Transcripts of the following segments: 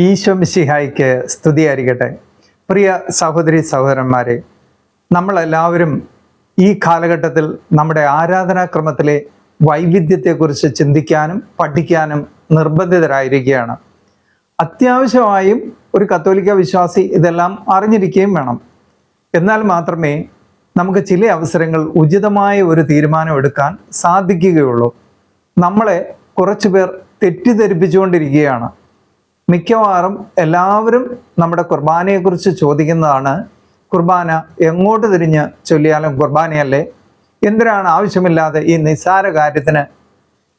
ഈശോ മിശിഹായിക്ക് സ്തുതിയായിരിക്കട്ടെ. പ്രിയ സഹോദരി സഹോദരന്മാരെ നമ്മളെല്ലാവരും ഈ കാലഘട്ടത്തിൽ നമ്മുടെ ആരാധനാക്രമത്തിലെ വൈവിധ്യത്തെക്കുറിച്ച് ചിന്തിക്കാനും പഠിക്കാനും നിർബന്ധിതരായിരിക്കുകയാണ്. അത്യാവശ്യമായും ഒരു കത്തോലിക്ക വിശ്വാസി ഇതെല്ലാം അറിഞ്ഞിരിക്കുകയും വേണം. എന്നാൽ മാത്രമേ നമുക്ക് ചില അവസരങ്ങൾ ഉചിതമായ ഒരു തീരുമാനം എടുക്കാൻ സാധിക്കുകയുള്ളൂ. നമ്മളെ കുറച്ചുപേർ തെറ്റിദ്ധരിപ്പിച്ചുകൊണ്ടിരിക്കുകയാണ്. മിക്കവാറും എല്ലാവരും നമ്മുടെ കുർബാനയെക്കുറിച്ച് ചോദിക്കുന്നതാണ് കുർബാന എങ്ങോട്ട് തിരിഞ്ഞ് ചൊല്ലിയാലും കുർബാനയല്ലേ? എന്തിനാണ് ആവശ്യമില്ലാതെ ഈ നിസ്സാര കാര്യത്തിന്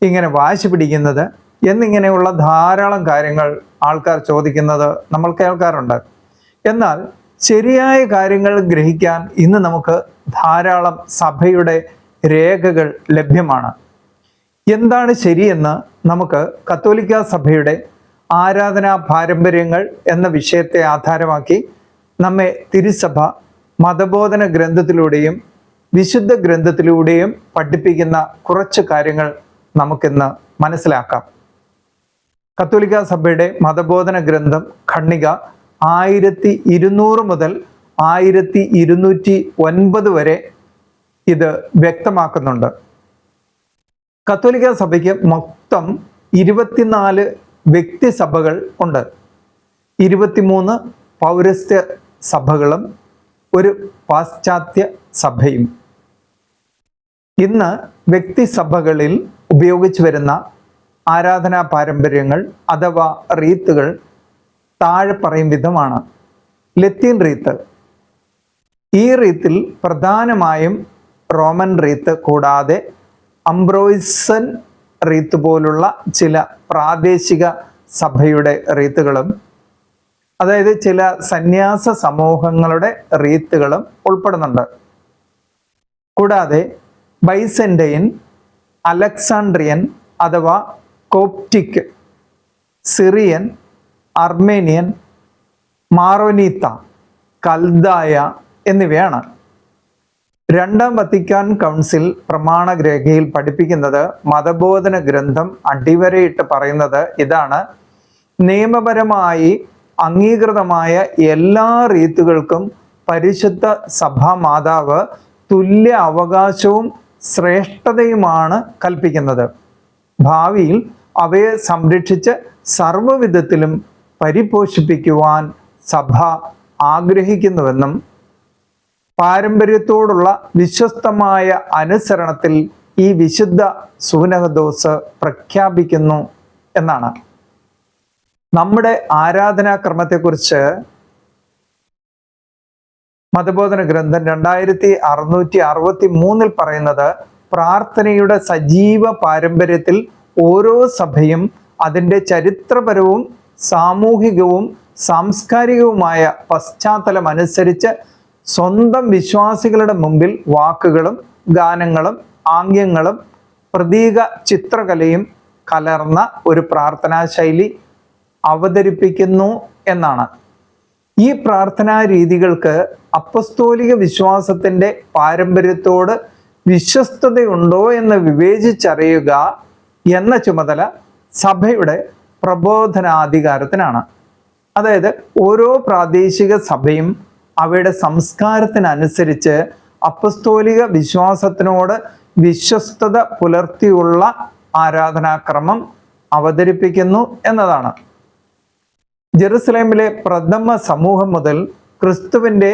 ഇങ്ങനെ വാശി പിടിക്കുന്നത്? എന്നിങ്ങനെയുള്ള ധാരാളം കാര്യങ്ങൾ ആൾക്കാർ ചോദിക്കുന്നത് നമ്മൾ കേൾക്കാറുണ്ട്. എന്നാൽ ശരിയായ കാര്യങ്ങൾ ഗ്രഹിക്കാൻ ഇന്ന് നമുക്ക് ധാരാളം സഭയുടെ രേഖകൾ ലഭ്യമാണ്. എന്താണ് ശരിയെന്ന് നമുക്ക് കത്തോലിക്ക സഭയുടെ ആരാധനാ പാരമ്പര്യങ്ങൾ എന്ന വിഷയത്തെ ആധാരമാക്കി നമ്മെ തിരുസഭ മതബോധന ഗ്രന്ഥത്തിലൂടെയും വിശുദ്ധ ഗ്രന്ഥത്തിലൂടെയും പഠിപ്പിക്കുന്ന കുറച്ച് കാര്യങ്ങൾ നമുക്കിന്ന് മനസ്സിലാക്കാം. കത്തോലിക്ക സഭയുടെ മതബോധന ഗ്രന്ഥം ഖണ്ണിക ആയിരത്തി ഇരുന്നൂറ് മുതൽ ആയിരത്തി ഇരുന്നൂറ്റി ഒൻപത് വരെ ഇത് വ്യക്തമാക്കുന്നുണ്ട്. കത്തോലിക്ക സഭയ്ക്ക് മൊത്തം ഇരുപത്തിനാല് വ്യക്തിസഭകൾ ഉണ്ട്. ഇരുപത്തിമൂന്ന് പൗരസ്ത്യ സഭകളും ഒരു പാശ്ചാത്യ സഭയും. ഇന്ന് വ്യക്തിസഭകളിൽ ഉപയോഗിച്ചു വരുന്ന ആരാധനാ പാരമ്പര്യങ്ങൾ അഥവാ റീത്തുകൾ താഴെ പറയും വിധമാണ്. ലത്തീൻ റീത്ത്. ഈ റീത്തിൽ പ്രധാനമായും റോമൻ റീത്ത് കൂടാതെ അംബ്രോയിസൻ റീത്ത് പോലുള്ള ചില പ്രാദേശിക സഭയുടെ റീത്തുകളും അതായത് ചില സന്യാസ സമൂഹങ്ങളുടെ റീത്തുകളും ഉൾപ്പെടുന്നുണ്ട്. കൂടാതെ ബൈസെൻഡയൻ അലക്സാണ്ട്രിയൻ അഥവാ കോപ്റ്റിക് സിറിയൻ അർമേനിയൻ മാറോനീത്ത കൽദായ എന്നിവയാണ്. രണ്ടാം വത്തിക്കാൻ കൗൺസിൽ പ്രമാണ പ്രമാണരേഖയിൽ പഠിപ്പിക്കുന്നത് മതബോധന ഗ്രന്ഥം അടിവരയിട്ട് പറയുന്നത് ഇതാണ്. നിയമപരമായി അംഗീകൃതമായ എല്ലാ റീത്തുകൾക്കും പരിശുദ്ധ സഭാ മാതാവ് തുല്യ അവകാശവും ശ്രേഷ്ഠതയുമാണ് കൽപ്പിക്കുന്നത്. ഭാവിയിൽ അവയെ സംരക്ഷിച്ച് സർവവിധത്തിലും പരിപോഷിപ്പിക്കുവാൻ സഭ ആഗ്രഹിക്കുന്നുവെന്നും പാരമ്പര്യത്തോടുള്ള വിശ്വസ്തമായ അനുസരണത്തിൽ ഈ വിശുദ്ധ സുനഹദോസ് പ്രഖ്യാപിക്കുന്നു എന്നാണ്. നമ്മുടെ ആരാധനാക്രമത്തെക്കുറിച്ച് മതബോധന ഗ്രന്ഥം രണ്ടായിരത്തി അറുന്നൂറ്റി അറുപത്തി മൂന്നിൽ പറയുന്നത് പ്രാർത്ഥനയുടെ സജീവ പാരമ്പര്യത്തിൽ ഓരോ സഭയും അതിന്റെ ചരിത്രപരവും സാമൂഹികവും സാംസ്കാരികവുമായ പശ്ചാത്തലം അനുസരിച്ച് സ്വന്തം വിശ്വാസികളുടെ മുമ്പിൽ വാക്കുകളും ഗാനങ്ങളും ആംഗ്യങ്ങളും പ്രതീക ചിത്രകലയും കലർന്ന ഒരു പ്രാർത്ഥനാ ശൈലി അവതരിപ്പിക്കുന്നു എന്നാണ്. ഈ പ്രാർത്ഥനാ രീതികൾക്ക് അപ്പസ്തോലിക വിശ്വാസത്തിന്റെ പാരമ്പര്യത്തോട് വിശ്വസ്തതയുണ്ടോ എന്ന് വിവേചിച്ചറിയുക എന്ന ചുമതല സഭയുടെ പ്രബോധനാധികാരത്തിനാണ്. അതായത് ഓരോ പ്രാദേശിക സഭയും അവയുടെ സംസ്കാരത്തിനനുസരിച്ച് അപ്പസ്തോലിക വിശ്വാസത്തിനോട് വിശ്വസ്തത പുലർത്തിയുള്ള ആരാധനാക്രമം അവതരിപ്പിക്കുന്നു എന്നതാണ്. ജെറുസലേമിലെ പ്രഥമ സമൂഹം മുതൽ ക്രിസ്തുവിന്റെ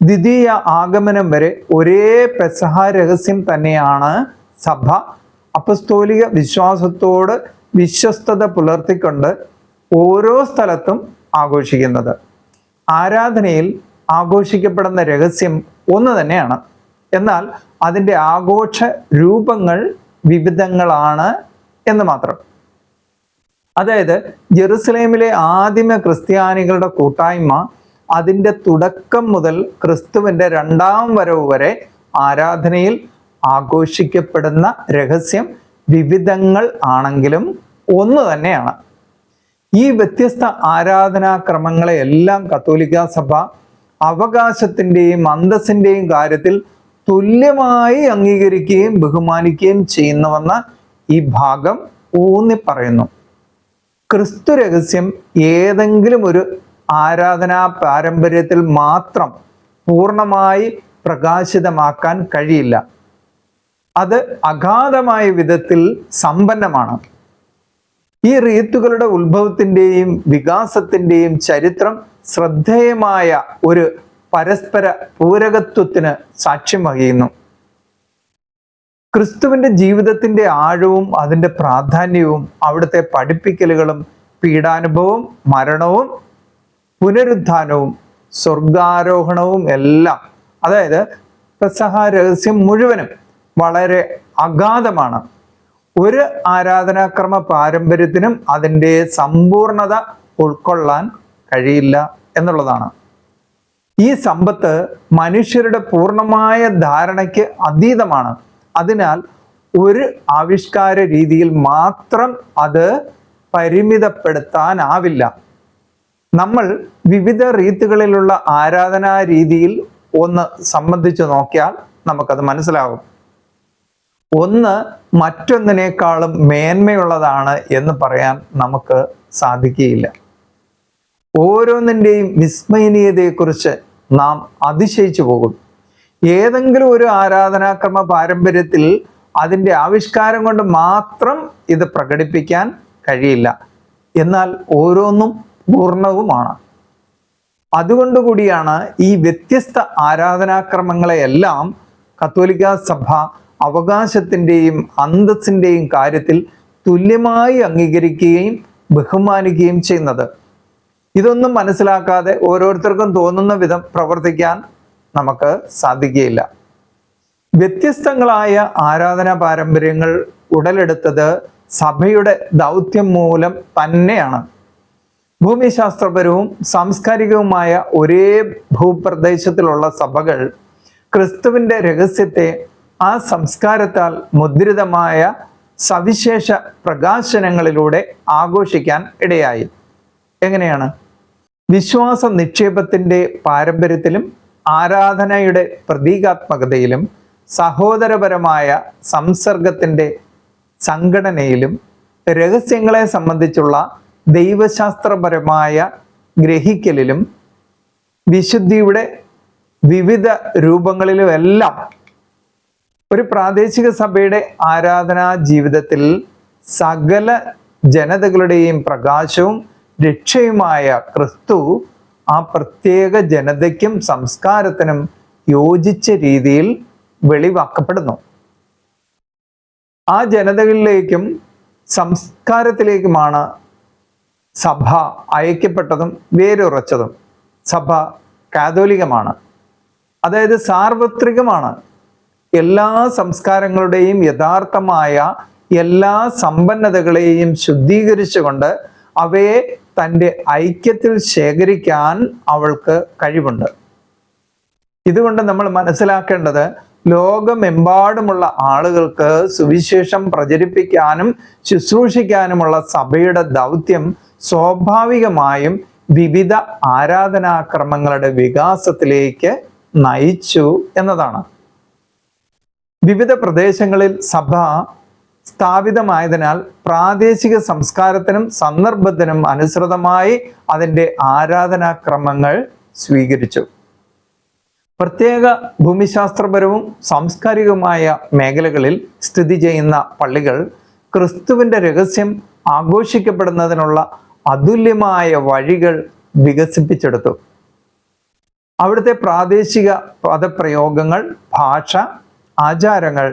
ദ്വിതീയ ആഗമനം വരെ ഒരേ പെസഹ രഹസ്യം തന്നെയാണ് സഭ. അപ്പസ്തോലിക വിശ്വാസത്തോട് വിശ്വസ്തത പുലർത്തിക്കൊണ്ട് ഓരോ സ്ഥലത്തും ആഘോഷിക്കുന്നത്. ആരാധനയിൽ ആഘോഷിക്കപ്പെടുന്ന രഹസ്യം ഒന്ന് തന്നെയാണ്. എന്നാൽ അതിന്റെ ആഘോഷ രൂപങ്ങൾ വിവിധങ്ങളാണ് എന്ന് മാത്രം. അതായത് ജെറുസലേമിലെ ആദിമ ക്രിസ്ത്യാനികളുടെ കൂട്ടായ്മ അതിന്റെ തുടക്കം മുതൽ ക്രിസ്തുവിന്റെ രണ്ടാം വരവ് വരെ ആരാധനയിൽ ആഘോഷിക്കപ്പെടുന്ന രഹസ്യം വിവിധങ്ങൾ ആണെങ്കിലും ഒന്ന് തന്നെയാണ്. ഈ വ്യത്യസ്ത ആരാധനാക്രമങ്ങളെ എല്ലാം കത്തോലിക്ക സഭ അവകാശത്തിന്റെയും അന്തസ്സിന്റെയും കാര്യത്തിൽ തുല്യമായി അംഗീകരിക്കുകയും ബഹുമാനിക്കുകയും ചെയ്യുന്നുവെന്ന് ഈ ഭാഗം ഊന്നി പറയുന്നു. ക്രിസ്തു രഹസ്യം ഏതെങ്കിലും ഒരു ആരാധനാ പാരമ്പര്യത്തിൽ മാത്രം പൂർണമായി പ്രകാശിതമാക്കാൻ കഴിയില്ല. അത് അഗാധമായ വിധത്തിൽ സമ്പന്നമാണ്. ഈ റീത്തുകളുടെ ഉത്ഭവത്തിന്റെയും വികാസത്തിന്റെയും ചരിത്രം ശ്രദ്ധേയമായ ഒരു പരസ്പര പൂരകത്വത്തിന് സാക്ഷ്യം വഹിക്കുന്നു. ക്രിസ്തുവിന്റെ ജീവിതത്തിന്റെ ആഴവും അതിന്റെ പ്രാധാന്യവും അവിടുത്തെ പഠിപ്പിക്കലുകളും പീഡാനുഭവവും മരണവും പുനരുത്ഥാനവും സ്വർഗാരോഹണവും എല്ലാം അതായത് പ്രസഹ രഹസ്യം മുഴുവനും വളരെ അഗാധമാണ്. ഒരു ആരാധനാക്രമ പാരമ്പര്യത്തിനും അതിന്റെ സമ്പൂർണത ഉൾക്കൊള്ളാൻ കഴിയില്ല എന്നുള്ളതാണ്. ഈ സമ്പത്ത് മനുഷ്യരുടെ പൂർണമായ ധാരണയ്ക്ക് അതീതമാണ്. അതിനാൽ ഒരു ആവിഷ്കാര രീതിയിൽ മാത്രം അത് പരിമിതപ്പെടുത്താനാവില്ല. നമ്മൾ വിവിധ റീത്തുകളിലുള്ള ആരാധനാ രീതിയിൽ ഒന്ന് സംബന്ധിച്ച് നോക്കിയാൽ നമുക്കത് മനസ്സിലാകും ഒന്ന് മറ്റൊന്നിനേക്കാളും മേന്മയുള്ളതാണ് എന്ന് പറയാൻ നമുക്ക് സാധിക്കുകയില്ല. ഓരോന്നിന്റെയും വിസ്മയനീയതയെക്കുറിച്ച് നാം അതിശയിച്ചു പോകും. ഏതെങ്കിലും ഒരു ആരാധനാക്രമ പാരമ്പര്യത്തിൽ അതിന്റെ ആവിഷ്കാരം കൊണ്ട് മാത്രം ഇത് പ്രകടിപ്പിക്കാൻ കഴിയില്ല. എന്നാൽ ഓരോന്നും പൂർണവുമാണ്. അതുകൊണ്ടുകൂടിയാണ് ഈ വ്യത്യസ്ത ആരാധനാക്രമങ്ങളെയെല്ലാം കത്തോലിക്ക സഭ അവകാശത്തിന്റെയും അന്തസ്സിന്റെയും കാര്യത്തിൽ തുല്യമായി അംഗീകരിക്കുകയും ബഹുമാനിക്കുകയും ചെയ്യുന്നത്. ഇതൊന്നും മനസ്സിലാക്കാതെ ഓരോരുത്തർക്കും തോന്നുന്ന വിധം പ്രവർത്തിക്കാൻ നമുക്ക് സാധിക്കുകയില്ല. വ്യത്യസ്തങ്ങളായ ആരാധനാ പാരമ്പര്യങ്ങൾ ഉടലെടുത്തത് സഭയുടെ ദൗത്യം മൂലം തന്നെയാണ്. ഭൂമിശാസ്ത്രപരവും സാംസ്കാരികവുമായ ഒരേ ഭൂപ്രദേശത്തിലുള്ള സഭകൾ ക്രിസ്തുവിന്റെ രഹസ്യത്തെ ആ സംസ്കാരത്താൽ മുദ്രിതമായ സവിശേഷ പ്രകാശനങ്ങളിലൂടെ ആഘോഷിക്കാൻ ഇടയായി. എങ്ങനെയാണ്? വിശ്വാസ നിക്ഷേപത്തിന്റെ പാരമ്പര്യത്തിലും ആരാധനയുടെ പ്രതീകാത്മകതയിലും സഹോദരപരമായ സംസർഗത്തിന്റെ സംഘടനയിലും രഹസ്യങ്ങളെ സംബന്ധിച്ചുള്ള ദൈവശാസ്ത്രപരമായ ഗ്രഹിക്കലിലും വിശുദ്ധിയുടെ വിവിധ രൂപങ്ങളിലുമെല്ലാം ഒരു പ്രാദേശിക സഭയുടെ ആരാധനാ ജീവിതത്തിൽ സകല ജനതകളുടെയും പ്രകാശവും രക്ഷയുമായ ക്രിസ്തു ആ പ്രത്യേക ജനതയ്ക്കും സംസ്കാരത്തിനും യോജിച്ച രീതിയിൽ വെളിവാക്കപ്പെടുന്നു. ആ ജനതകളിലേക്കും സംസ്കാരത്തിലേക്കുമാണ് സഭ അയക്കപ്പെട്ടതും വേരുറച്ചതും. സഭ കാതോലികമാണ്. അതായത് സാർവത്രികമാണ്. എല്ലാ സംസ്കാരങ്ങളുടെയും യഥാർത്ഥമായ എല്ലാ സമ്പന്നതകളെയും ശുദ്ധീകരിച്ചുകൊണ്ട് അവയെ തന്റെ ഐക്യത്തിൽ ശേഖരിക്കാൻ അവൾക്ക് കഴിവുണ്ട്. ഇതുകൊണ്ട് നമ്മൾ മനസ്സിലാക്കേണ്ടത് ലോകമെമ്പാടുമുള്ള ആളുകൾക്ക് സുവിശേഷം പ്രചരിപ്പിക്കാനും ശുശ്രൂഷിക്കാനുമുള്ള സഭയുടെ ദൗത്യം സ്വാഭാവികമായും വിവിധ ആരാധനാക്രമങ്ങളുടെ വികാസത്തിലേക്ക് നയിച്ചു എന്നതാണ്. വിവിധ പ്രദേശങ്ങളിൽ സഭ സ്ഥാപിതമായതിനാൽ പ്രാദേശിക സംസ്കാരത്തിനും സന്ദർഭത്തിനും അനുസൃതമായി അതിന്റെ ആരാധനാക്രമങ്ങൾ സ്വീകരിച്ചു. പ്രത്യേക ഭൂമിശാസ്ത്രപരവും സാംസ്കാരികവുമായ മേഖലകളിൽ സ്ഥിതി ചെയ്യുന്ന പള്ളികൾ ക്രിസ്തുവിന്റെ രഹസ്യം ആഘോഷിക്കപ്പെടുന്നതിനുള്ള അതുല്യമായ വഴികൾ വികസിപ്പിച്ചെടുത്തു. അവിടുത്തെ പ്രാദേശിക പദപ്രയോഗങ്ങൾ ഭാഷ ആചാരങ്ങൾ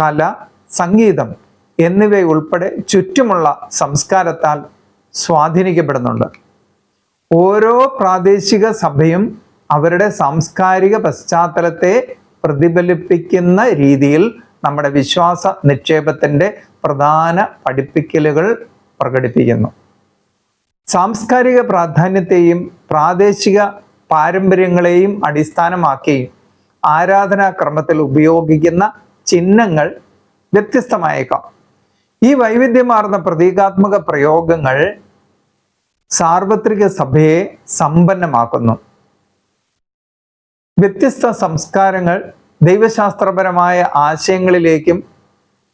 കല സംഗീതം എന്നിവയുൾപ്പെടെ ചുറ്റുമുള്ള സംസ്കാരത്താൽ സ്വാധീനിക്കപ്പെടുന്നുണ്ട്. ഓരോ പ്രാദേശിക സഭയും അവരുടെ സാംസ്കാരിക പശ്ചാത്തലത്തെ പ്രതിഫലിപ്പിക്കുന്ന രീതിയിൽ നമ്മുടെ വിശ്വാസ നിക്ഷേപത്തിന്റെ പ്രധാന പഠിപ്പിക്കലുകൾ പ്രകടിപ്പിക്കുന്നു. സാംസ്കാരിക പ്രാധാന്യത്തെയും പ്രാദേശിക പാരമ്പര്യങ്ങളെയും അടിസ്ഥാനമാക്കി ആരാധനാക്രമത്തിൽ ഉപയോഗിക്കുന്ന ചിഹ്നങ്ങൾ വ്യത്യസ്തമായേക്കാം. ഈ വൈവിധ്യമാർന്ന പ്രതീകാത്മക പ്രയോഗങ്ങൾ സാർവത്രിക സഭയെ സമ്പന്നമാക്കുന്നു. വ്യത്യസ്ത സംസ്കാരങ്ങൾ ദൈവശാസ്ത്രപരമായ ആശയങ്ങളിലേക്കും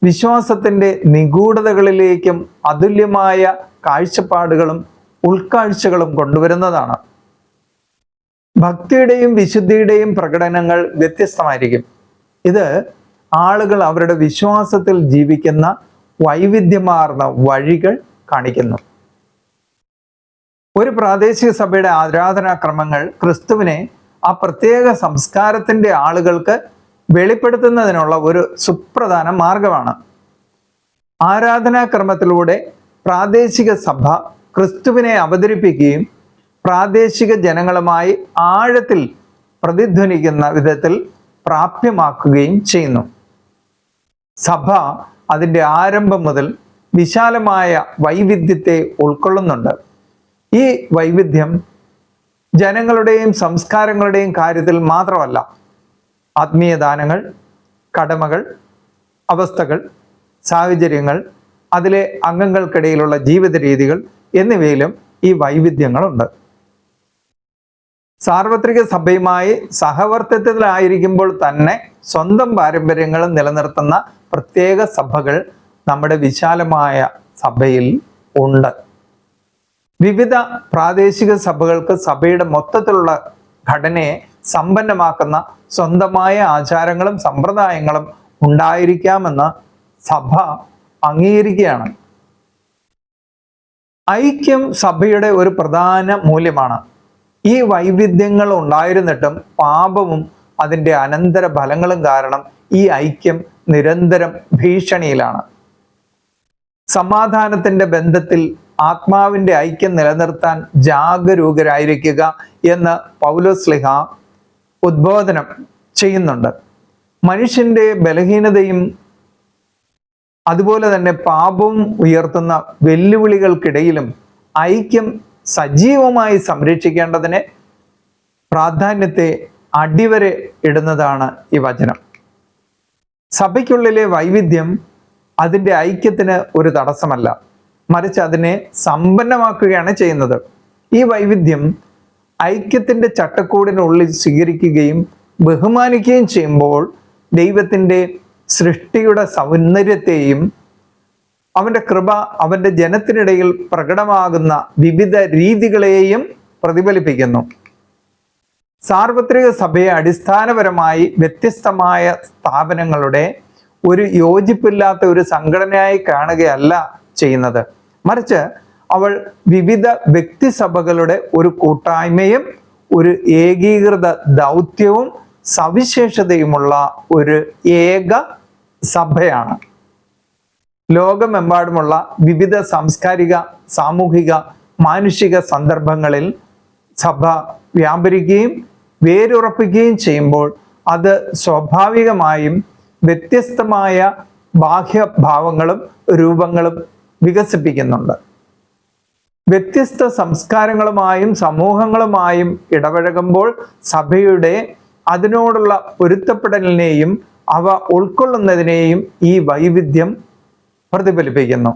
വിശ്വാസത്തിന്റെ നിഗൂഢതകളിലേക്കും അതുല്യമായ കാഴ്ചപ്പാടുകളും ഉൾക്കാഴ്ചകളും കൊണ്ടുവരുന്നതാണ്. ഭക്തിയുടെയും വിശുദ്ധിയുടെയും പ്രകടനങ്ങൾ വ്യത്യസ്തമായിരിക്കും. ഇത് ആളുകൾ അവരുടെ വിശ്വാസത്തിൽ ജീവിക്കുന്ന വൈവിധ്യമാർന്ന വഴികൾ കാണിക്കുന്നു. ഒരു പ്രാദേശിക സഭയുടെ ആരാധനാക്രമങ്ങൾ ക്രിസ്തുവിനെ ആ പ്രത്യേക സംസ്കാരത്തിന്റെ ആളുകൾക്ക് വെളിപ്പെടുത്തുന്നതിനുള്ള ഒരു സുപ്രധാന മാർഗമാണ്. ആരാധനാക്രമത്തിലൂടെ പ്രാദേശിക സഭ ക്രിസ്തുവിനെ അവതരിപ്പിക്കുകയും പ്രാദേശിക ജനങ്ങളുമായി ആഴത്തിൽ പ്രതിധ്വനിക്കുന്ന വിധത്തിൽ പ്രാപ്യമാക്കുകയും ചെയ്യുന്നു. സഭ അതിന്റെ ആരംഭം മുതൽ വിശാലമായ വൈവിധ്യത്തെ ഉൾക്കൊള്ളുന്നുണ്ട്. ഈ വൈവിധ്യം ജനങ്ങളുടെയും സംസ്കാരങ്ങളുടെയും കാര്യത്തിൽ മാത്രമല്ല. ആത്മീയ ദാനങ്ങൾ കടമകൾ അവസ്ഥകൾ സാഹചര്യങ്ങൾ അതിലെ അംഗങ്ങൾക്കിടയിലുള്ള ജീവിത രീതികൾ എന്നിവയിലും ഈ വൈവിധ്യങ്ങളുണ്ട്. സാർവത്രിക സഭയുമായി സഹവർത്തിത്വത്തിലായിരിക്കുമ്പോൾ തന്നെ സ്വന്തം പാരമ്പര്യങ്ങൾ നിലനിർത്തുന്ന പ്രത്യേക സഭകൾ നമ്മുടെ വിശാലമായ സഭയിൽ ഉണ്ട്. വിവിധ പ്രാദേശിക സഭകൾക്ക് സഭയുടെ മൊത്തത്തിലുള്ള ഘടനയെ സമ്പന്നമാക്കുന്ന സ്വന്തമായ ആചാരങ്ങളും സമ്പ്രദായങ്ങളും ഉണ്ടായിരിക്കാമെന്ന് സഭ അംഗീകരിക്കുകയാണ്. ഐക്യം സഭയുടെ ഒരു പ്രധാന മൂല്യമാണ്. ഈ വൈവിധ്യങ്ങൾ ഉണ്ടായിരുന്നിട്ടും പാപവും അതിന്റെ അനന്തര ഫലങ്ങളും കാരണം ഈ ഐക്യം നിരന്തരം ഭീഷണിയിലാണ്. സമാധാനത്തിന്റെ ബന്ധത്തിൽ ആത്മാവിന്റെ ഐക്യം നിലനിർത്താൻ ജാഗരൂകരായിരിക്കുക എന്ന് പൗലോസ്ലിഹ ഉദ്ബോധനം ചെയ്യുന്നുണ്ട്. മനുഷ്യന്റെ ബലഹീനതയും അതുപോലെ തന്നെ പാപവും ഉയർത്തുന്ന വെല്ലുവിളികൾക്കിടയിലും ഐക്യം സജീവമായി സംരക്ഷിക്കേണ്ടതിന് പ്രാധാന്യത്തെ അടിവരെ ഇടുന്നതാണ് ഈ വചനം. സഭയ്ക്കുള്ളിലെ വൈവിധ്യം അതിന്റെ ഐക്യത്തിന് ഒരു തടസ്സമല്ല. മറിച്ച് അതിനെ സമ്പന്നമാക്കുകയാണ് ചെയ്യുന്നത്. ഈ വൈവിധ്യം ഐക്യത്തിന്റെ ചട്ടക്കൂടിനുള്ളിൽ സ്വീകരിക്കുകയും ബഹുമാനിക്കുകയും ചെയ്യുമ്പോൾ ദൈവത്തിന്റെ സൃഷ്ടിയുടെ സൗന്ദര്യത്തെയും അവന്റെ കൃപ അവന്റെ ജനത്തിനിടയിൽ പ്രകടമാകുന്ന വിവിധ രീതികളെയും പ്രതിഫലിപ്പിക്കുന്നു. സാർവത്രിക സഭയെ അടിസ്ഥാനപരമായി വ്യത്യസ്തമായ സ്ഥാപനങ്ങളുടെ ഒരു യോജിപ്പില്ലാത്ത ഒരു സംഘടനയായി കാണുകയല്ല ചെയ്യുന്നത്. മറിച്ച് അവൾ വിവിധ വ്യക്തിസഭകളുടെ ഒരു കൂട്ടായ്മയും ഒരു ഏകീകൃത ദൗത്യവും സവിശേഷതയുമുള്ള ഒരു ഏക സഭയാണ്. ലോകമെമ്പാടുമുള്ള വിവിധ സാംസ്കാരിക സാമൂഹിക മാനുഷിക സന്ദർഭങ്ങളിൽ സഭ വ്യാപരിക്കുകയും വേരുറപ്പിക്കുകയും ചെയ്യുമ്പോൾ അത് സ്വാഭാവികമായും വ്യത്യസ്തമായ ബാഹ്യഭാവങ്ങളും രൂപങ്ങളും വികസിപ്പിക്കുന്നുണ്ട്. വ്യത്യസ്ത സംസ്കാരങ്ങളുമായും സമൂഹങ്ങളുമായും ഇടപഴകുമ്പോൾ സഭയുടെ അതിനോടുള്ള പൊരുത്തപ്പെടലിനെയും അവ ഉൾക്കൊള്ളുന്നതിനെയും ഈ വൈവിധ്യം പ്രതിഫലിപ്പിക്കുന്നു.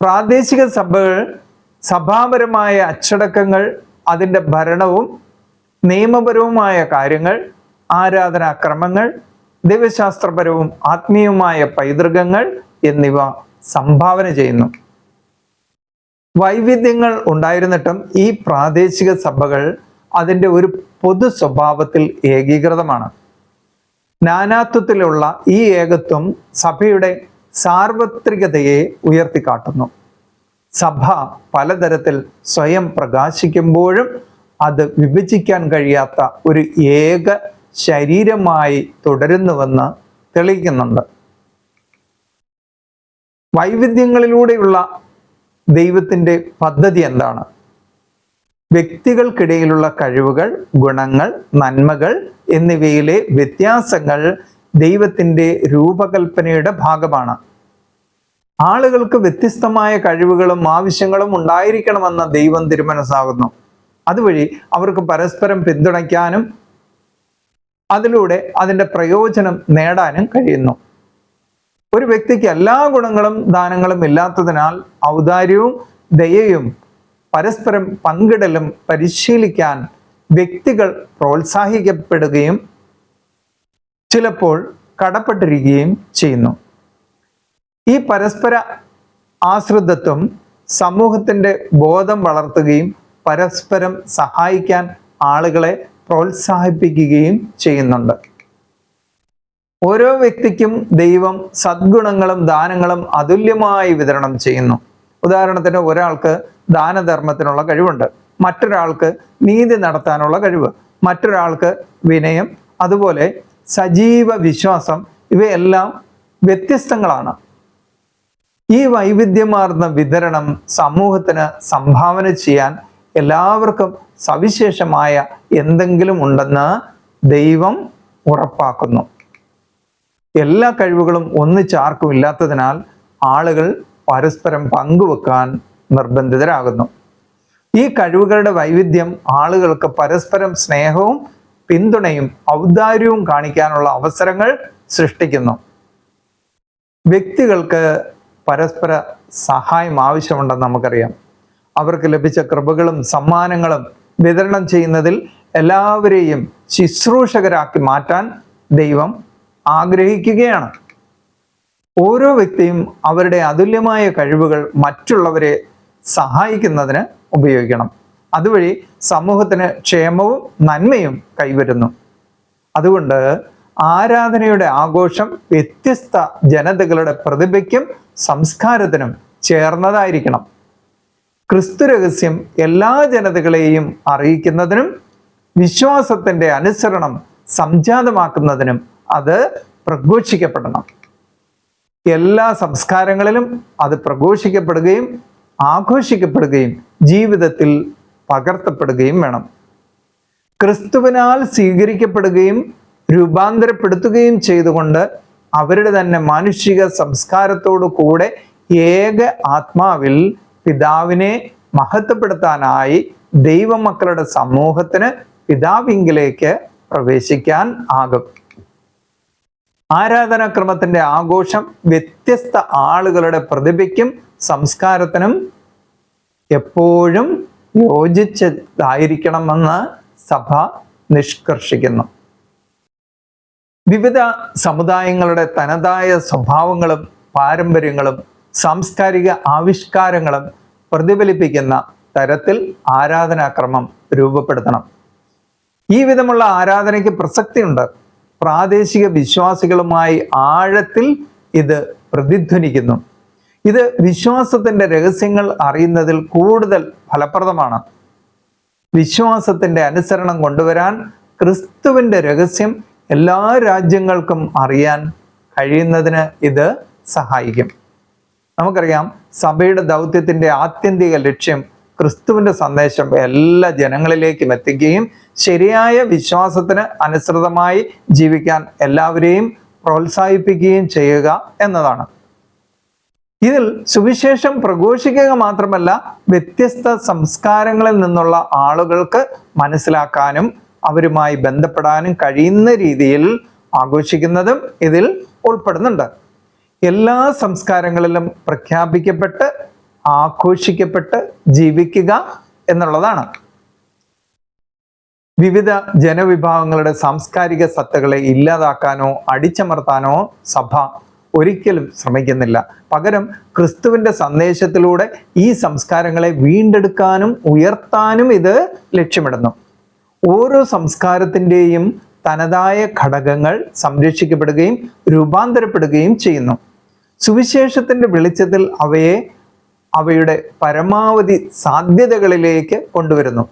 പ്രാദേശിക സഭകൾ സഭാപരമായ അച്ചടക്കങ്ങൾ അതിന്റെ ഭരണവും നിയമപരവുമായ കാര്യങ്ങൾ ആരാധനാക്രമങ്ങൾ ദൈവശാസ്ത്രപരവും ആത്മീയവുമായ പൈതൃകങ്ങൾ എന്നിവ സംഭാവന ചെയ്യുന്നു. വൈവിധ്യങ്ങൾ ഉണ്ടായിരുന്നിട്ടും ഈ പ്രാദേശിക സഭകൾ അതിന്റെ ഒരു പൊതു സ്വഭാവത്തിൽ ഏകീകൃതമാണ്. നാനാത്വത്തിലുള്ള ഈ ഏകത്വം സഭയുടെ സാർവത്രികതയെ ഉയർത്തിക്കാട്ടുന്നു. സഭ പലതരത്തിൽ സ്വയം പ്രകാശിക്കുമ്പോഴും അത് വിഭജിക്കാൻ കഴിയാത്ത ഒരു ഏക ശരീരമായി തുടരുന്നുവെന്ന് തെളിയിക്കുന്നുണ്ട്. വൈവിധ്യങ്ങളിലൂടെയുള്ള ദൈവത്തിന്റെ പദ്ധതി എന്താണ്? വ്യക്തികൾക്കിടയിലുള്ള കഴിവുകൾ ഗുണങ്ങൾ നന്മകൾ എന്നിവയിലെ വ്യത്യാസങ്ങൾ ദൈവത്തിന്റെ രൂപകൽപ്പനയുടെ ഭാഗമാണ്. ആളുകൾക്ക് വ്യത്യസ്തമായ കഴിവുകളും ആവശ്യങ്ങളും ഉണ്ടായിരിക്കണമെന്ന ദൈവം തിരുമനസ്സാകുന്നു. അതുവഴി അവർക്ക് പരസ്പരം പിന്തുണയ്ക്കാനും അതിലൂടെ അതിന്റെ പ്രയോജനം നേടാനും കഴിയുന്നു. ഒരു വ്യക്തിക്ക് എല്ലാ ഗുണങ്ങളും ദാനങ്ങളും ഇല്ലാത്തതിനാൽ ഔദാര്യവും ദയയും പരസ്പരം പങ്കിടലും പരിശീലിക്കാൻ വ്യക്തികൾ പ്രോത്സാഹിക്കപ്പെടുകയും ചിലപ്പോൾ കടപ്പെട്ടിരിക്കുകയും ചെയ്യുന്നു. ഈ പരസ്പര ആശ്രിതത്വം സമൂഹത്തിന്റെ ബോധം വളർത്തുകയും പരസ്പരം സഹായിക്കാൻ ആളുകളെ പ്രോത്സാഹിപ്പിക്കുകയും ചെയ്യുന്നുണ്ട്. ഓരോ വ്യക്തിക്കും ദൈവം സദ്ഗുണങ്ങളും ദാനങ്ങളും അതുല്യമായി വിതരണം ചെയ്യുന്നു. ഉദാഹരണത്തിന് ഒരാൾക്ക് ദാനധർമ്മത്തിനുള്ള കഴിവുണ്ട്. മറ്റൊരാൾക്ക് നീതി നടത്താനുള്ള കഴിവ്. മറ്റൊരാൾക്ക് വിനയം അതുപോലെ സജീവ വിശ്വാസം ഇവയെല്ലാം വ്യത്യസ്തങ്ങളാണ്. ഈ വൈവിധ്യമാർന്ന വിതരണം സമൂഹത്തിന് സംഭാവന ചെയ്യാൻ എല്ലാവർക്കും സവിശേഷമായ എന്തെങ്കിലും ഉണ്ടെന്ന് ദൈവം ഉറപ്പാക്കുന്നു. എല്ലാ കഴിവുകളും ഒന്നിച്ചാർക്കും ഇല്ലാത്തതിനാൽ ആളുകൾ പരസ്പരം പങ്കുവെക്കാൻ നിർബന്ധിതരാകുന്നു. ഈ കഴിവുകളുടെ വൈവിധ്യം ആളുകൾക്ക് പരസ്പരം സ്നേഹവും പിന്തുണയും ഔദാര്യവും കാണിക്കാനുള്ള അവസരങ്ങൾ സൃഷ്ടിക്കുന്നു. വ്യക്തികൾക്ക് പരസ്പര സഹായം ആവശ്യമുണ്ടെന്ന് നമുക്കറിയാം. അവർക്ക് ലഭിച്ച കൃപകളും സമ്മാനങ്ങളും വിതരണം ചെയ്യുന്നതിൽ എല്ലാവരെയും ശുശ്രൂഷകരാക്കി മാറ്റാൻ ദൈവം ആഗ്രഹിക്കുകയാണ്. ഓരോ വ്യക്തിയും അവരുടെ അതുല്യമായ കഴിവുകൾ മറ്റുള്ളവരെ സഹായിക്കുന്നതിന് ഉപയോഗിക്കണം. അതുവഴി സമൂഹത്തിന് ക്ഷേമവും നന്മയും കൈവരുന്നു. അതുകൊണ്ട് ആരാധനയുടെ ആഘോഷം വ്യത്യസ്ത ജനതകളുടെ പ്രതിഭയ്ക്കും സംസ്കാരത്തിനും ചേർന്നതായിരിക്കണം. ക്രിസ്തു രഹസ്യം എല്ലാ ജനതകളെയും അറിയിക്കുന്നതിനും വിശ്വാസത്തിന്റെ അനുസരണം സംജാതമാക്കുന്നതിനും അത് പ്രഘോഷിക്കപ്പെടണം. എല്ലാ സംസ്കാരങ്ങളിലും അത് പ്രഘോഷിക്കപ്പെടുകയും ആഘോഷിക്കപ്പെടുകയും ജീവിതത്തിൽ പകർത്തപ്പെടുകയും വേണം. ക്രിസ്തുവിനാൽ സ്വീകരിക്കപ്പെടുകയും രൂപാന്തരപ്പെടുത്തുകയും ചെയ്തുകൊണ്ട് അവരുടെ തന്നെ മാനുഷിക സംസ്കാരത്തോടു കൂടെ ഏക ആത്മാവിൽ പിതാവിനെ മഹത്വപ്പെടുത്താനായി ദൈവമക്കളുടെ സമൂഹത്തിന് പിതാവിങ്കിലേക്ക് പ്രവേശിക്കാൻ ആകും. ആരാധനാക്രമത്തിന്റെ ആഘോഷം വ്യത്യസ്ത ആളുകളുടെ പ്രതിഭയ്ക്കും സംസ്കാരത്തിനും എപ്പോഴും യോജിച്ചതായിരിക്കണമെന്ന് സഭ നിഷ്കർഷിക്കുന്നു. വിവിധ സമുദായങ്ങളുടെ തനതായ സ്വഭാവങ്ങളും പാരമ്പര്യങ്ങളും സാംസ്കാരിക ആവിഷ്കാരങ്ങളും പ്രതിഫലിപ്പിക്കുന്ന തരത്തിൽ ആരാധനാക്രമം രൂപപ്പെടുത്തണം. ഈ വിധമുള്ള ആരാധനയ്ക്ക് പ്രസക്തിയുണ്ട്. പ്രാദേശിക വിശ്വാസികളുമായി ആഴത്തിൽ ഇത് പ്രതിധ്വനിക്കുന്നു. ഇത് വിശ്വാസത്തിന്റെ രഹസ്യങ്ങൾ അറിയുന്നതിൽ കൂടുതൽ ഫലപ്രദമാണ്. വിശ്വാസത്തിന്റെ അനുസരണം കൊണ്ടുവരാൻ ക്രിസ്തുവിന്റെ രഹസ്യം എല്ലാ രാജ്യങ്ങൾക്കും അറിയാൻ കഴിയുന്നതിന് ഇത് സഹായിക്കും. നമുക്കറിയാം സഭയുടെ ദൗത്യത്തിന്റെ ആത്യന്തിക ലക്ഷ്യം ക്രിസ്തുവിന്റെ സന്ദേശം എല്ലാ ജനങ്ങളിലേക്കും എത്തിക്കുകയും ശരിയായ വിശ്വാസത്തിന് അനുസൃതമായി ജീവിക്കാൻ എല്ലാവരെയും പ്രോത്സാഹിപ്പിക്കുകയും ചെയ്യുക എന്നതാണ്. ഇതിൽ സുവിശേഷം പ്രഘോഷിക്കുക മാത്രമല്ല വ്യത്യസ്ത സംസ്കാരങ്ങളിൽ നിന്നുള്ള ആളുകൾക്ക് മനസ്സിലാക്കാനും അവരുമായി ബന്ധപ്പെടാനും കഴിയുന്ന രീതിയിൽ ആഘോഷിക്കുന്നതും ഇതിൽ ഉൾപ്പെടുന്നുണ്ട്. എല്ലാ സംസ്കാരങ്ങളിലും പ്രഖ്യാപിക്കപ്പെട്ട് ആഘോഷിക്കപ്പെട്ട് ജീവിക്കുക എന്നുള്ളതാണ്. വിവിധ ജനവിഭാഗങ്ങളുടെ സാംസ്കാരിക സത്തകളെ ഇല്ലാതാക്കാനോ അടിച്ചമർത്താനോ സഭ ഒരിക്കലും ശ്രമിക്കുന്നില്ല. പകരം ക്രിസ്തുവിന്റെ സന്ദേശത്തിലൂടെ ഈ സംസ്കാരങ്ങളെ വീണ്ടെടുക്കാനും ഉയർത്താനും ഇത് ലക്ഷ്യമിടുന്നു. ഓരോ സംസ്കാരത്തിന്റെയും തനതായ ഘടകങ്ങൾ സംരക്ഷിക്കപ്പെടുകയും രൂപാന്തരപ്പെടുകയും ചെയ്യുന്നു. സുവിശേഷത്തിന്റെ വെളിച്ചത്തിൽ അവയെ അവയുടെ പരമാവധി സാധ്യതകളിലേക്ക് കൊണ്ടുവരുന്നു.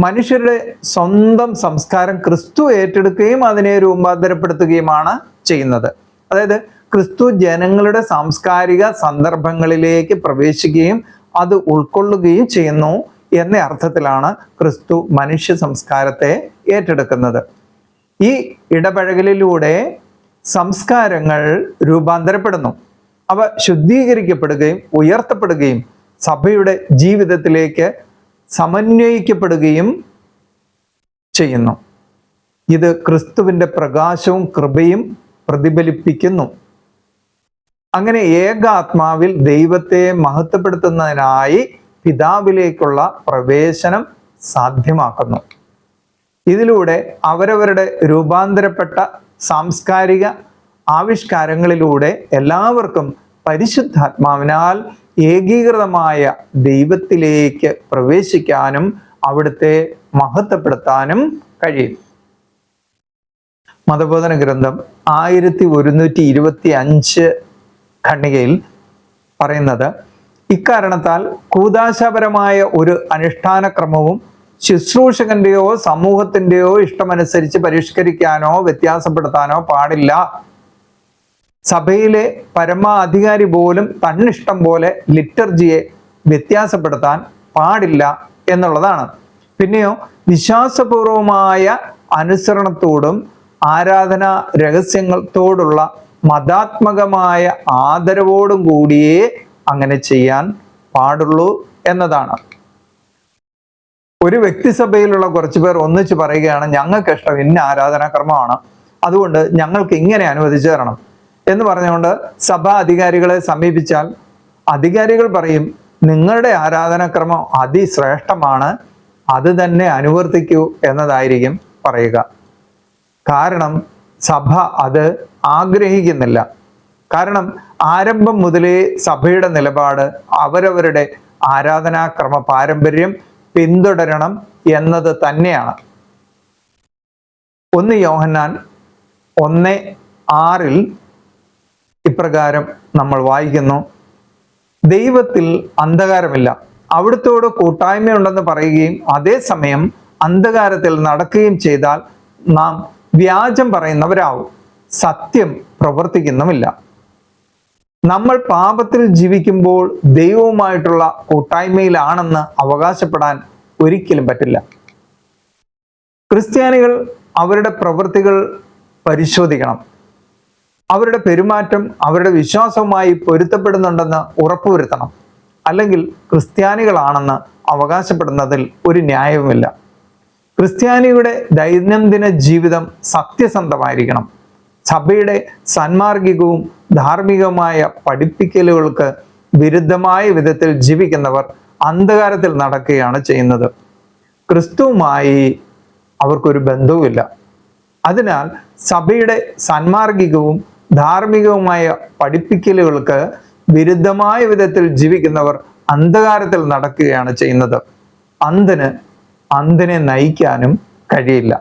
മനുഷ്യരുടെ സ്വന്തം സംസ്കാരം ക്രിസ്തു ഏറ്റെടുക്കുകയും അതിനെ രൂപാന്തരപ്പെടുത്തുകയുമാണ് ചെയ്യുന്നത്. അതായത് ക്രിസ്തു ജനങ്ങളുടെ സാംസ്കാരിക സന്ദർഭങ്ങളിലേക്ക് പ്രവേശിക്കുകയും അത് ഉൾക്കൊള്ളുകയും ചെയ്യുന്നു. എന്ന അർത്ഥത്തിലാണ് ക്രിസ്തു മനുഷ്യ സംസ്കാരത്തെ ഏറ്റെടുക്കുന്നത്. ഈ ഇടപഴകലിലൂടെ സംസ്കാരങ്ങൾ രൂപാന്തരപ്പെടുന്നു. അവ ശുദ്ധീകരിക്കപ്പെടുകയും ഉയർത്തപ്പെടുകയും സഭയുടെ ജീവിതത്തിലേക്ക് സമന്വയിക്കപ്പെടുകയും ചെയ്യുന്നു. ഇത് ക്രിസ്തുവിന്റെ പ്രകാശവും കൃപയും പ്രതിഫലിപ്പിക്കുന്നു. അങ്ങനെ ഏകാത്മാവിൽ ദൈവത്തെ മഹത്വപ്പെടുത്തുന്നതിനായി പിതാവിലേക്കുള്ള പ്രവേശനം സാധ്യമാക്കുന്നു. ഇതിലൂടെ അവരവരുടെ രൂപാന്തരപ്പെട്ട സാംസ്കാരിക ആവിഷ്കാരങ്ങളിലൂടെ എല്ലാവർക്കും പരിശുദ്ധാത്മാവിനാൽ ഏകീകൃതമായ ദൈവത്തിലേക്ക് പ്രവേശിക്കാനും അവിടുത്തെ മഹത്വപ്പെടുത്താനും കഴിയും. മതബോധന ഗ്രന്ഥം ആയിരത്തി ഒരുന്നൂറ്റി ഇരുപത്തി അഞ്ച് ഖണ്ണികയിൽ പറയുന്നത് ഇക്കാരണത്താൽ കൂതാശപരമായ ഒരു അനുഷ്ഠാനക്രമവും ശുശ്രൂഷകന്റെയോ സമൂഹത്തിന്റെയോ ഇഷ്ടമനുസരിച്ച് പരിഷ്കരിക്കാനോ വ്യത്യാസപ്പെടുത്താനോ പാടില്ല. സഭയിലെ പരമാധികാരി പോലും തന്നിഷ്ടം പോലെ ലിറ്റർജിയെ വ്യത്യാസപ്പെടുത്താൻ പാടില്ല എന്നുള്ളതാണ്. പിന്നെയോ വിശ്വാസപൂർവമായ അനുസരണത്തോടും ആരാധന രഹസ്യങ്ങളോടുള്ള മതാത്മകമായ ആദരവോടും കൂടിയേ അങ്ങനെ ചെയ്യാൻ പാടുള്ളൂ എന്നതാണ്. ഒരു വ്യക്തിസഭയിലുള്ള കുറച്ച് പേർ ഒന്നിച്ച് പറയുകയാണ് ഞങ്ങൾക്ക് ഇഷ്ടം ഇന്ന ആരാധനാക്രമമാണ്. അതുകൊണ്ട് ഞങ്ങൾക്ക് ഇങ്ങനെ അനുവദിച്ചു തരണം. എന്ന് പറഞ്ഞുകൊണ്ട് സഭാ അധികാരികളെ സമീപിച്ചാൽ അധികാരികൾ പറയും നിങ്ങളുടെ ആരാധനാക്രമം അതിശ്രേഷ്ഠമാണ്. അത് തന്നെ അനുവർത്തിക്കൂ എന്നതായിരിക്കും പറയുക. കാരണം സഭ അത് ആഗ്രഹിക്കുന്നില്ല. കാരണം ആരംഭം മുതലേ സഭയുടെ നിലപാട് അവരവരുടെ ആരാധനാക്രമ പാരമ്പര്യം പിന്തുടരണം എന്നത് തന്നെയാണ്. ഒന്ന് യോഹന്നാൻ ഒന്ന് ആറിൽ ഇപ്രകാരം നമ്മൾ വായിക്കുന്നു. ദൈവത്തിൽ അന്ധകാരമില്ല. അവിടുത്തോട് കൂട്ടായ്മയുണ്ടെന്ന് പറയുകയും അതേസമയം അന്ധകാരത്തിൽ നടക്കുകയും ചെയ്താൽ നാം വ്യാജം പറയുന്നവരാവും. സത്യം പ്രവർത്തിക്കുന്നുമില്ല. നമ്മൾ പാപത്തിൽ ജീവിക്കുമ്പോൾ ദൈവവുമായിട്ടുള്ള കൂട്ടായ്മയിലാണെന്ന് അവകാശപ്പെടാൻ ഒരിക്കലും പറ്റില്ല. ക്രിസ്ത്യാനികൾ അവരുടെ പ്രവൃത്തികൾ പരിശോധിക്കണം. അവരുടെ പെരുമാറ്റം അവരുടെ വിശ്വാസവുമായി പൊരുത്തപ്പെടുന്നുണ്ടെന്ന് ഉറപ്പുവരുത്തണം. അല്ലെങ്കിൽ ക്രിസ്ത്യാനികളാണെന്ന് അവകാശപ്പെടുന്നതിൽ ഒരു ന്യായവുമില്ല. ക്രിസ്ത്യാനിയുടെ ദൈനംദിന ജീവിതം സത്യസന്ധമായിരിക്കണം. സഭയുടെ സന്മാർഗികവും ധാർമ്മികവുമായ പഠിപ്പിക്കലുകൾക്ക് വിരുദ്ധമായ വിധത്തിൽ ജീവിക്കുന്നവർ അന്ധകാരത്തിൽ നടക്കുകയാണ് ചെയ്യുന്നത്. ക്രിസ്തുവുമായി അവർക്കൊരു ബന്ധവുമില്ല. അതിനാൽ സഭയുടെ സന്മാർഗികവും ധാർമ്മികവുമായ പഠിപ്പിക്കലുകൾക്ക് വിരുദ്ധമായ വിധത്തിൽ ജീവിക്കുന്നവർ അന്ധകാരത്തിൽ നടക്കുകയാണ് ചെയ്യുന്നത്. അന്ധന് അന്ധനെ നയിക്കാനും കഴിയില്ല.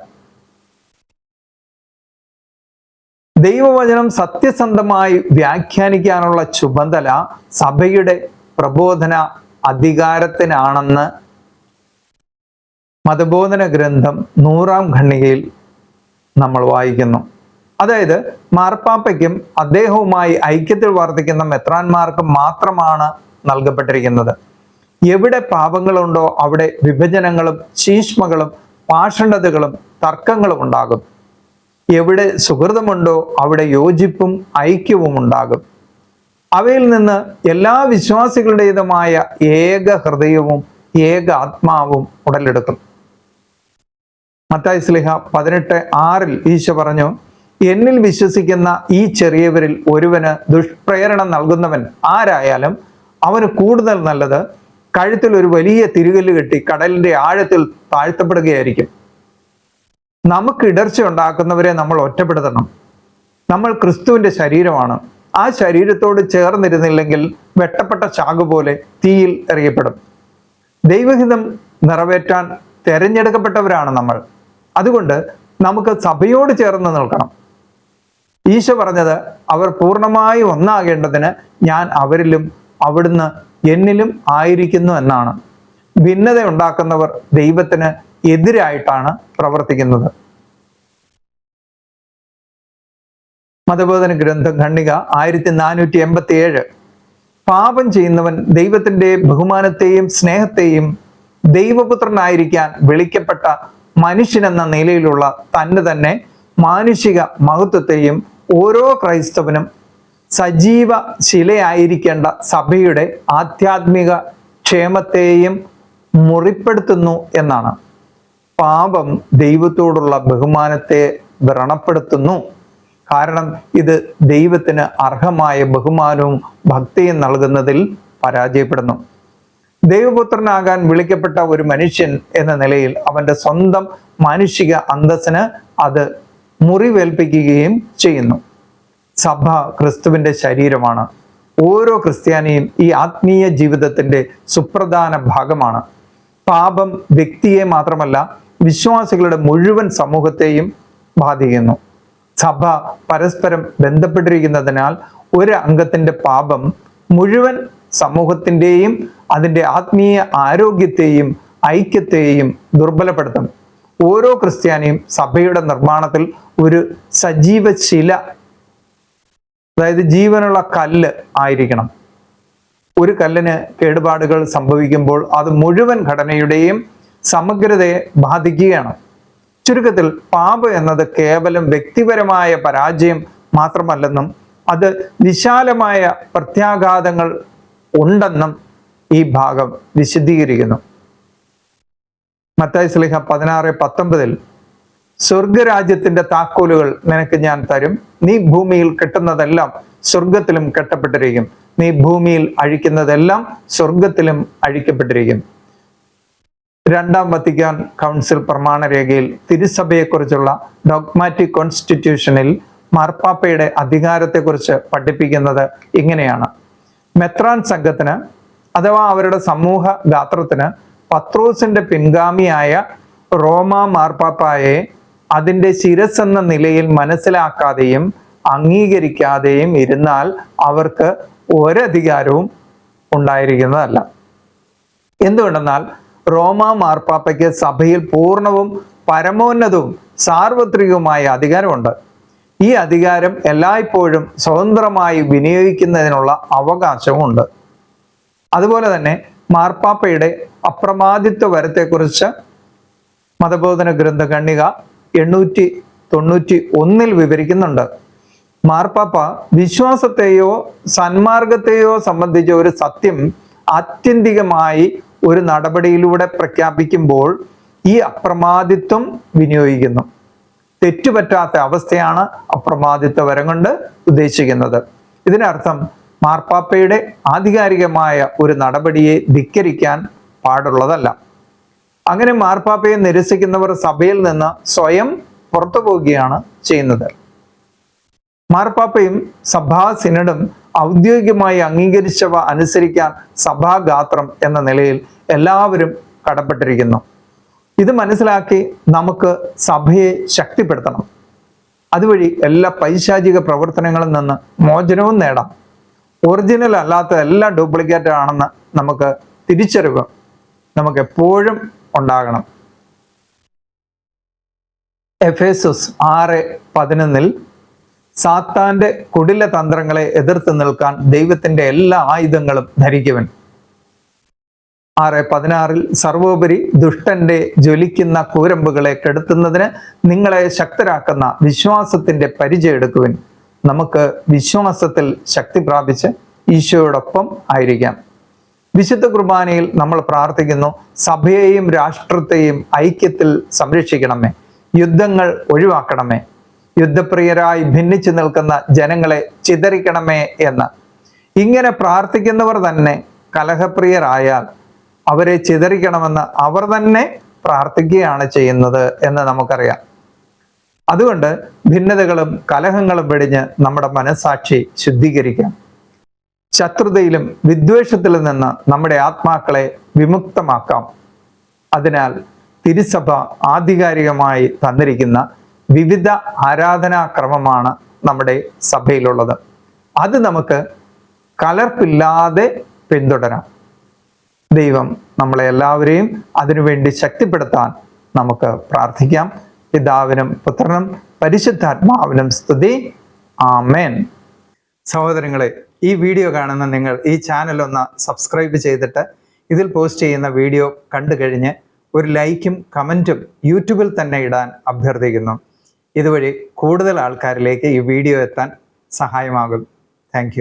ദൈവവചനം സത്യസന്ധമായി വ്യാഖ്യാനിക്കാനുള്ള ചുമതല സഭയുടെ പ്രബോധന അധികാരത്തിനാണെന്ന് മതബോധന ഗ്രന്ഥം നൂറാം ഖണ്ണികയിൽ നമ്മൾ വായിക്കുന്നു. അതായത് മാർപ്പാപ്പയ്ക്കും അദ്ദേഹവുമായി ഐക്യത്തിൽ വർദ്ധിക്കുന്ന മെത്രാന്മാർക്കും മാത്രമാണ് നൽകപ്പെട്ടിരിക്കുന്നത്. എവിടെ പാപങ്ങളുണ്ടോ അവിടെ വിഭജനങ്ങളും ചീഷ്മകളും പാഷണ്ഡതകളും തർക്കങ്ങളും ഉണ്ടാകും. എവിടെ സുഹൃതമുണ്ടോ അവിടെ യോജിപ്പും ഐക്യവും ഉണ്ടാകും. അവയിൽ നിന്ന് എല്ലാ വിശ്വാസികളുടേതുമായ ഏക ഹൃദയവും ഏക ആത്മാവും ഉടലെടുക്കും. മത്തായി സ്ലിഹ പതിനെട്ട് ആറിൽ ഈശോ പറഞ്ഞു എന്നിൽ വിശ്വസിക്കുന്ന ഈ ചെറിയവരിൽ ഒരുവന് ദുഷ്പ്രേരണ നൽകുന്നവൻ ആരായാലും അവന് കൂടുതൽ നല്ലത് കഴുത്തിൽ ഒരു വലിയ തിരുകല്ല് കെട്ടി കടലിന്റെ ആഴത്തിൽ താഴ്ത്തപ്പെടുകയായിരിക്കും. നമുക്ക് ഇടർച്ച ഉണ്ടാക്കുന്നവരെ നമ്മൾ ഒറ്റപ്പെടുത്തണം. നമ്മൾ ക്രിസ്തുവിന്റെ ശരീരമാണ്. ആ ശരീരത്തോട് ചേർന്നിരുന്നില്ലെങ്കിൽ വെട്ടപ്പെട്ട ചാകു പോലെ തീയിൽ എറിയപ്പെടും. ദൈവഹിതം നിറവേറ്റാൻ തെരഞ്ഞെടുക്കപ്പെട്ടവരാണ് നമ്മൾ. അതുകൊണ്ട് നമുക്ക് സഭയോട് ചേർന്ന് നിൽക്കണം. ഈശോ പറഞ്ഞത് അവർ പൂർണമായി ഒന്നാകേണ്ടതിന് ഞാൻ അവരിലും അവിടുന്ന് എന്നിലും ആയിരിക്കുന്നു എന്നാണ്. ഭിന്നത ഉണ്ടാക്കുന്നവർ ദൈവത്തിന് എതിരായിട്ടാണ് പ്രവർത്തിക്കുന്നത്. മതബോധന ഗ്രന്ഥം ഖണ്ഡിക ആയിരത്തി നാനൂറ്റി എൺപത്തി ഏഴ് പാപം ചെയ്യുന്നവൻ ദൈവത്തിന്റെ ബഹുമാനത്തെയും സ്നേഹത്തെയും ദൈവപുത്രനായിരിക്കാൻ വിളിക്കപ്പെട്ട മനുഷ്യനെന്ന നിലയിലുള്ള തന്നെ തന്നെ മാനുഷിക മഹത്വത്തെയും ഓരോ ക്രൈസ്തവനും സജീവ ശിലയായിരിക്കേണ്ട സഭയുടെ ആധ്യാത്മിക ക്ഷേമത്തെയും മുറിപ്പെടുത്തുന്നു എന്നാണ്. പാപം ദൈവത്തോടുള്ള ബഹുമാനത്തെ വ്രണപ്പെടുത്തുന്നു. കാരണം ഇത് ദൈവത്തിന് അർഹമായ ബഹുമാനവും ഭക്തിയും നൽകുന്നതിൽ പരാജയപ്പെടുന്നു. ദൈവപുത്രനാകാൻ വിളിക്കപ്പെട്ട ഒരു മനുഷ്യൻ എന്ന നിലയിൽ അവന്റെ സ്വന്തം മാനുഷിക അന്തസ്സിന് അത് മുറിവേൽപ്പിക്കുകയും ചെയ്യുന്നു. സഭ ക്രിസ്തുവിന്റെ ശരീരമാണ്. ഓരോ ക്രിസ്ത്യാനിയും ഈ ആത്മീയ ജീവിതത്തിന്റെ സുപ്രധാന ഭാഗമാണ്. പാപം വ്യക്തിയെ മാത്രമല്ല വിശ്വാസികളുടെ മുഴുവൻ സമൂഹത്തെയും ബാധിക്കുന്നു. സഭ പരസ്പരം ബന്ധപ്പെട്ടിരിക്കുന്നതിനാൽ ഒരു അംഗത്തിന്റെ പാപം മുഴുവൻ സമൂഹത്തിന്റെയും അതിന്റെ ആത്മീയ ആരോഗ്യത്തെയും ഐക്യത്തെയും ദുർബലപ്പെടുത്തും. ഓരോ ക്രിസ്ത്യാനിയും സഭയുടെ നിർമ്മാണത്തിൽ ഒരു സജീവ ശില അതായത് ജീവനുള്ള കല്ല് ആയിരിക്കണം. ഒരു കല്ലിന് കേടുപാടുകൾ സംഭവിക്കുമ്പോൾ അത് മുഴുവൻ ഘടനയുടെയും സമഗ്രതയെ ബാധിക്കുകയാണ്. ചുരുക്കത്തിൽ പാപം എന്നത് കേവലം വ്യക്തിപരമായ പരാജയം മാത്രമല്ലെന്നും അത് വിശാലമായ പ്രത്യാഘാതങ്ങൾ ഉണ്ടെന്നും ഈ ഭാഗം വിശദീകരിക്കുന്നു. മത്തായി സ്ലിഹ പതിനാറ് പത്തൊമ്പതിൽ സ്വർഗരാജ്യത്തിന്റെ താക്കോലുകൾ നിനക്ക് ഞാൻ തരും. നീ ഭൂമിയിൽ കെട്ടുന്നതെല്ലാം സ്വർഗത്തിലും കെട്ടപ്പെട്ടിരിക്കും. നീ ഭൂമിയിൽ അഴിക്കുന്നതെല്ലാം സ്വർഗത്തിലും അഴിക്കപ്പെട്ടിരിക്കും. രണ്ടാം വത്തിക്കാൻ കൗൺസിൽ പ്രമാണരേഖയിൽ തിരുസഭയെക്കുറിച്ചുള്ള ഡോഗ്മാറ്റിക് കോൺസ്റ്റിറ്റ്യൂഷനിൽ മാർപ്പാപ്പയുടെ അധികാരത്തെക്കുറിച്ച് പഠിപ്പിക്കുന്നത് ഇങ്ങനെയാണ്. മെത്രാൻ സംഘത്തിന് അഥവാ അവരുടെ സമൂഹ ഗാത്രത്തിന് പത്രോസിന്റെ പിൻഗാമിയായ റോമ മാർപ്പാപ്പായെ അതിന്റെ ശിരസ് എന്ന നിലയിൽ മനസ്സിലാക്കാതെയും അംഗീകരിക്കാതെയും ഇരുന്നാൽ അവർക്ക് ഒരധികാരവും ഉണ്ടായിരിക്കുന്നതല്ല. എന്തുകൊണ്ടെന്നാൽ റോമ മാർപ്പാപ്പയ്ക്ക് സഭയിൽ പൂർണവും പരമോന്നതവും സാർവത്രികവുമായ അധികാരമുണ്ട്. ഈ അധികാരം എല്ലായ്പ്പോഴും സ്വതന്ത്രമായി വിനിയോഗിക്കുന്നതിനുള്ള അവകാശവുമുണ്ട്. അതുപോലെ തന്നെ മാർപ്പാപ്പയുടെ അപ്രമാദിത്വ വരത്തെക്കുറിച്ച് മതബോധന ഗ്രന്ഥ കണ്ണിക എണ്ണൂറ്റി തൊണ്ണൂറ്റി ഒന്നിൽ വിവരിക്കുന്നുണ്ട്. മാർപ്പാപ്പ വിശ്വാസത്തെയോ സന്മാർഗത്തെയോ സംബന്ധിച്ച ഒരു സത്യം ആത്യന്തികമായി ഒരു നടപടിയിലൂടെ പ്രഖ്യാപിക്കുമ്പോൾ ഈ അപ്രമാദിത്വം വിനിയോഗിക്കുന്നു. തെറ്റുപറ്റാത്ത അവസ്ഥയാണ് അപ്രമാദിത്വ വരം കൊണ്ട് ഉദ്ദേശിക്കുന്നത്. ഇതിനർത്ഥം മാർപ്പാപ്പയുടെ ആധികാരികമായ ഒരു നടപടിയെ ധിക്കരിക്കാൻ പാടുള്ളതല്ല. അങ്ങനെ മാർപ്പാപ്പയെ നിരസിക്കുന്നവർ സഭയിൽ നിന്ന് സ്വയം പുറത്തു പോവുകയാണ് ചെയ്യുന്നത്. മാർപ്പാപ്പയും സഭാ സിനഡും ഔദ്യോഗികമായി അംഗീകരിച്ചവ അനുസരിക്കാൻ സഭാഗാത്രം എന്ന നിലയിൽ എല്ലാവരും കടപ്പെട്ടിരിക്കുന്നു. ഇത് മനസ്സിലാക്കി നമുക്ക് സഭയെ ശക്തിപ്പെടുത്തണം. അതുവഴി എല്ലാ പൈശാചിക പ്രവർത്തനങ്ങളിൽ നിന്ന് മോചനവും നേടാം. ഒറിജിനൽ അല്ലാത്ത എല്ലാം ഡ്യൂപ്ലിക്കേറ്റ് ആണെന്ന് നമുക്ക് തിരിച്ചറിവ് നമുക്ക് എപ്പോഴും ഉണ്ടാകണം. എഫേസസ് ആറ് പതിനൊന്നിൽ സാത്താന്റെ കുടില തന്ത്രങ്ങളെ എതിർത്ത് നിൽക്കാൻ ദൈവത്തിന്റെ എല്ലാ ആയുധങ്ങളും ധരിക്കുവൻ. ആറ് പതിനാറിൽ സർവോപരി ദുഷ്ടന്റെ ജ്വലിക്കുന്ന കൂരമ്പുകളെ കെടുത്തുന്നതിന് നിങ്ങളെ ശക്തരാക്കുന്ന വിശ്വാസത്തിന്റെ പരിചയം നമുക്ക് വിശ്വാസത്തിൽ ശക്തി പ്രാപിച്ച് ഈശോയോടൊപ്പം ആയിരിക്കാം. വിശുദ്ധ കുർബാനയിൽ നമ്മൾ പ്രാർത്ഥിക്കുന്നു സഭയെയും രാഷ്ട്രത്തെയും ഐക്യത്തിൽ സംരക്ഷിക്കണമേ. യുദ്ധങ്ങൾ ഒഴിവാക്കണമേ. യുദ്ധപ്രിയരായി ഭിന്നിച്ചു നിൽക്കുന്ന ജനങ്ങളെ ചിതറിക്കണമേ എന്ന്. ഇങ്ങനെ പ്രാർത്ഥിക്കുന്നവർ തന്നെ കലഹപ്രിയരായാൽ അവരെ ചിതറിക്കണമെന്ന് അവർ തന്നെ പ്രാർത്ഥിക്കുകയാണ് ചെയ്യുന്നത് എന്ന് നമുക്കറിയാം. അതുകൊണ്ട് ഭിന്നതകളും കലഹങ്ങളും വെടിഞ്ഞ് നമ്മുടെ മനസാക്ഷി ശുദ്ധീകരിക്കാം. ശത്രുതയിലും വിദ്വേഷത്തിലും നിന്ന് നമ്മുടെ ആത്മാക്കളെ വിമുക്തമാക്കാം. അതിനാൽ തിരുസഭ ആധികാരികമായി തന്നിരിക്കുന്ന വിവിധ ആരാധനാക്രമമാണ് നമ്മുടെ സഭയിലുള്ളത്. അത് നമുക്ക് കലർപ്പില്ലാതെ പിന്തുടരാം. ദൈവം നമ്മളെ എല്ലാവരെയും അതിനുവേണ്ടി ശക്തിപ്പെടുത്താൻ നമുക്ക് പ്രാർത്ഥിക്കാം. പിതാവിനും പുത്രനും പരിശുദ്ധാത്മാവിനും സ്തുതി. ആമേൻ. സഹോദരങ്ങളെ ഈ വീഡിയോ കാണുന്ന നിങ്ങൾ ഈ ചാനൽ ഒന്ന് സബ്സ്ക്രൈബ് ചെയ്തിട്ട് ഇതിൽ പോസ്റ്റ് ചെയ്യുന്ന വീഡിയോ കണ്ടു കഴിഞ്ഞ് ഒരു ലൈക്കും കമന്റും യൂട്യൂബിൽ തന്നെ ഇടാൻ അഭ്യർത്ഥിക്കുന്നു. ഇതുവഴി കൂടുതൽ ആൾക്കാരിലേക്ക് ഈ വീഡിയോ എത്താൻ സഹായമാകും. താങ്ക്